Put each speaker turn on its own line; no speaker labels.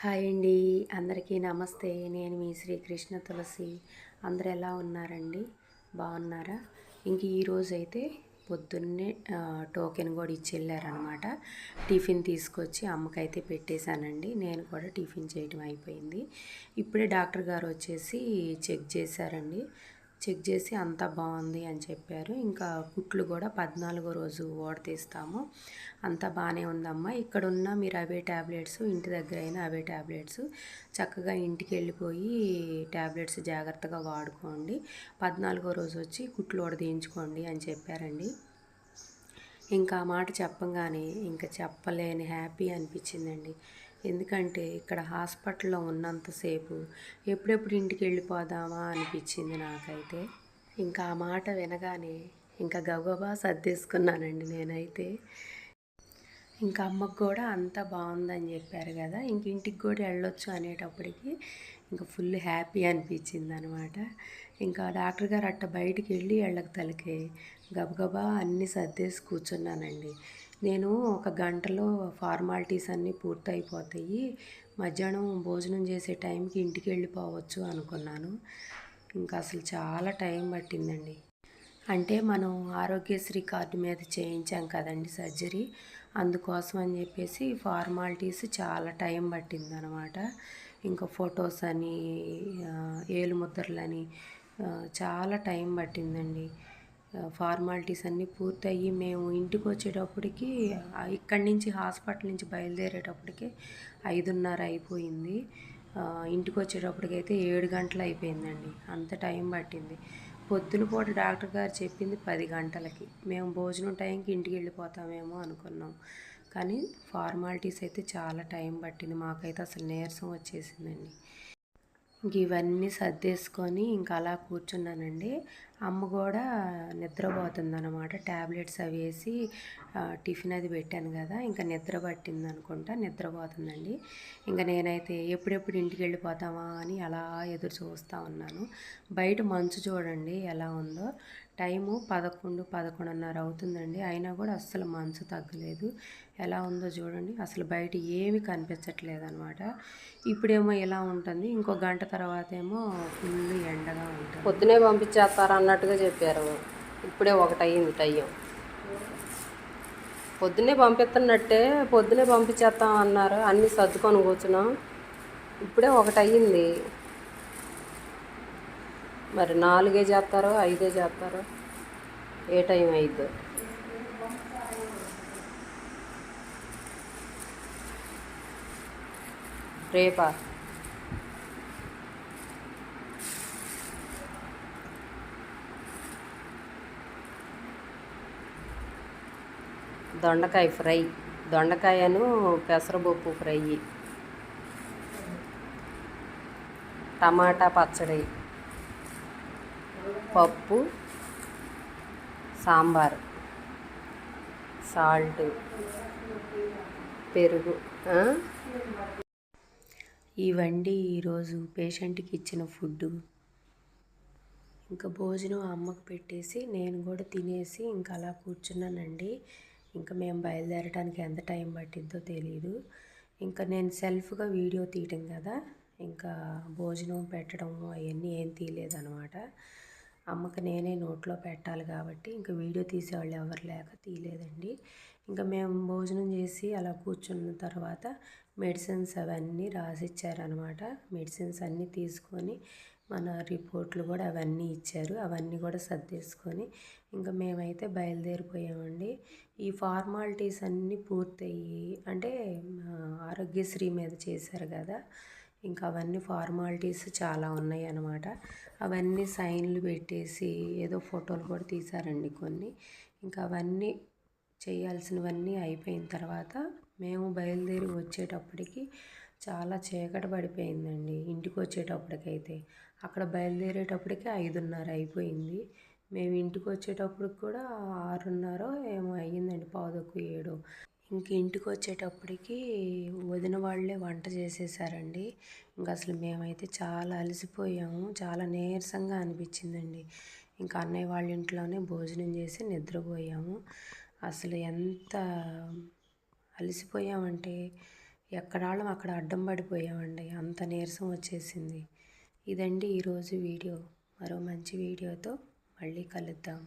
Hi అండి. అందరికీ నమస్తే. నేను మీ శ్రీకృష్ణ తులసి. అందరు ఎలా ఉన్నారండి? బాగున్నారా? ఇంక ఈరోజు అయితే పొద్దున్నే టోకెన్ కూడా ఇచ్చి వెళ్ళారనమాట టిఫిన్ తీసుకొచ్చి అమ్మకైతే పెట్టేశానండి. నేను కూడా టిఫిన్ చేయడం అయిపోయింది. ఇప్పుడే డాక్టర్ గారు వచ్చేసి చెక్ చేశారండి. చెక్ చేసి అంతా బాగుంది అని చెప్పారు. ఇంకా కుట్లు కూడా పద్నాలుగో రోజు ఓడతీస్తాము అంతా బాగానే ఉందమ్మా. ఇక్కడ ఉన్న మీరు అవే ట్యాబ్లెట్స్ ఇంటి దగ్గర అయినా అవే ట్యాబ్లెట్స్ చక్కగా ఇంటికి వెళ్ళిపోయి ట్యాబ్లెట్స్ జాగ్రత్తగా వాడుకోండి. పద్నాలుగో రోజు వచ్చి కుట్లు ఓడదీయించుకోండి అని చెప్పారండి. ఇంకా ఆ మాట చెప్పంగానే ఇంకా చెప్పలేని హ్యాపీ అనిపించిందండి. ఎందుకంటే ఇక్కడ హాస్పిటల్లో ఉన్నంతసేపు ఎప్పుడెప్పుడు ఇంటికి వెళ్ళిపోదామా అనిపించింది నాకైతే. ఇంకా ఆ మాట వినగానే ఇంకా గబగబా సర్దేసుకున్నానండి నేనైతే. ఇంకా అమ్మకు కూడా అంతా బాగుందని చెప్పారు కదా ఇంక ఇంటికి కూడా వెళ్ళొచ్చు అనేటప్పటికి ఇంకా ఫుల్ హ్యాపీ అనిపించింది అనమాట ఇంకా డాక్టర్ గారు అట్ట బయటికి వెళ్ళి వెళ్ళకి తలకే గబగబా అన్నీ సర్దేసి కూర్చున్నానండి. నేను ఒక గంటలో ఫార్మాలిటీస్ అన్నీ పూర్తయిపోతాయి. మధ్యాహ్నం భోజనం చేసే టైంకి ఇంటికి వెళ్ళిపోవచ్చు అనుకున్నాను. ఇంకా అసలు చాలా టైం పట్టిందండి. అంటే మనం ఆరోగ్యశ్రీ కార్డు మీద చేయించాం కదండి సర్జరీ. అందుకోసం అని చెప్పేసి ఫార్మాలిటీస్ చాలా టైం పట్టింది అనమాట ఇంకా ఫొటోస్ అని ఏలు ముద్రలని చాలా టైం పట్టిందండి. ఫార్మాలిటీస్ అన్నీ పూర్తయ్యి మేము ఇంటికి వచ్చేటప్పటికి ఇక్కడి నుంచి హాస్పిటల్ నుంచి బయలుదేరేటప్పటికి ఐదున్నర అయిపోయింది. ఇంటికి వచ్చేటప్పటికైతే ఏడు గంటలు అయిపోయిందండి. అంత టైం పట్టింది. పొద్దున పూట డాక్టర్ గారు చెప్పింది పది గంటలకి. మేము భోజనం టైంకి ఇంటికి వెళ్ళిపోతామేమో అనుకున్నాం. కానీ ఫార్మాలిటీస్ అయితే చాలా టైం పట్టింది. మాకైతే అసలు నీరసం వచ్చేసిందండి. ఇంక ఇవన్నీ సర్దేసుకొని ఇంకా అలా కూర్చున్నానండి. అమ్మ కూడా నిద్రపోతుందన్నమాట. ట్యాబ్లెట్స్ అవి వేసి టిఫిన్ అది పెట్టాను కదా ఇంకా నిద్ర పట్టింది అనుకుంటా నిద్రపోతుందండి. ఇంకా నేనైతే ఎప్పుడెప్పుడు ఇంటికి వెళ్ళిపోతామా అని అలా ఎదురు చూస్తూ ఉన్నాను. బయట మంచు చూడండి ఎలా ఉందో. టైము పదకొండు పదకొండున్నర అవుతుందండి. అయినా కూడా అస్సలు మనసు తగ్గలేదు. ఎలా ఉందో చూడండి. అసలు బయట ఏమీ కనిపించట్లేదు అనమాట ఇప్పుడేమో ఇలా ఉంటుంది. ఇంకో గంట తర్వాత ఏమో ఫుల్ ఎండగా ఉంటుంది.
పొద్దునే పంపించేస్తారు అన్నట్టుగా చెప్పారు. ఇప్పుడే ఒకటి అయ్యింది టైం. పొద్దునే పంపిస్తున్నట్టే పొద్దునే పంపించేస్తాం అన్నారు అన్నీ సర్దుకొని కూర్చున్నాం. ఇప్పుడే ఒకటి అయ్యింది మరి నాలుగే చేస్తారో ఐదే చేస్తారో? ఏ టైం అయిద్దో? రేపా? దొండకాయ ఫ్రై. దొండకాయను పెసరపప్పు ఫ్రై. టమాటా పచ్చడి. పప్పు సాంబార్ సాల్ట్ పెరుగు
ఇవండి ఈరోజు పేషెంట్కి ఇచ్చిన ఫుడ్ ఇంకా భోజనం అమ్మకు పెట్టేసి నేను కూడా తినేసి ఇంకా అలా కూర్చున్నానండి. ఇంకా మేము బయలుదేరడానికి ఎంత టైం పట్టిద్దో తెలియదు ఇంకా నేను సెల్ఫ్గా వీడియో తీయటం కదా. ఇంకా భోజనం పెట్టడం అవన్నీ ఏం తీయలేదనమాట అమ్మకి నేనే నోట్లో పెట్టాలి కాబట్టి ఇంకా వీడియో తీసేవాళ్ళు ఎవరు లేక తీయలేదండి. ఇంకా మేము భోజనం చేసి అలా కూర్చున్న తర్వాత మెడిసిన్స్ అవన్నీ రాసిచ్చారనమాట. మెడిసిన్స్ అన్నీ తీసుకొని మన రిపోర్ట్లు కూడా అవన్నీ ఇచ్చారు. అవన్నీ కూడా సర్దేసుకొని ఇంకా మేమైతే బయలుదేరిపోయామండి. ఈ ఫార్మాలిటీస్ అన్నీ పూర్తయ్యి అంటే ఆరోగ్యశ్రీ మీద చేశారు కదా. ఇంకా అవన్నీ ఫార్మాలిటీస్ చాలా ఉన్నాయి అన్నమాట. అవన్నీ సైన్లు పెట్టేసి ఏదో ఫోటోలు కూడా తీశారండి కొన్ని. ఇంకా అవన్నీ చేయాల్సినవన్నీ అయిపోయిన తర్వాత మేము బయలుదేరి వచ్చేటప్పటికి చాలా చీకటి పడిపోయిందండి. ఇంటికి వచ్చేటప్పటికైతే. అక్కడ బయలుదేరేటప్పటికి ఐదున్నర అయిపోయింది. మేము ఇంటికి వచ్చేటప్పటికి కూడా ఆరున్నర ఏమో అయ్యిందండి పావుదొక్కు ఏడు. ఇంక ఇంటికి వచ్చేటప్పటికి వదిన వాళ్ళే వంట చేసేసారండి. ఇంకా అసలు మేమైతే చాలా అలసిపోయాము. చాలా నీరసంగా అనిపించిందండి. ఇంకా అన్నయ్య వాళ్ళ ఇంట్లోనే భోజనం చేసి నిద్రపోయాము. అసలు ఎంత అలసిపోయామంటే ఎక్కడాళ్ళం అక్కడ అడ్డం పడిపోయామండి. అంత నీరసం వచ్చేసింది. ఇదండి ఈరోజు వీడియో. మరో మంచి వీడియోతో మళ్ళీ కలుద్దాం.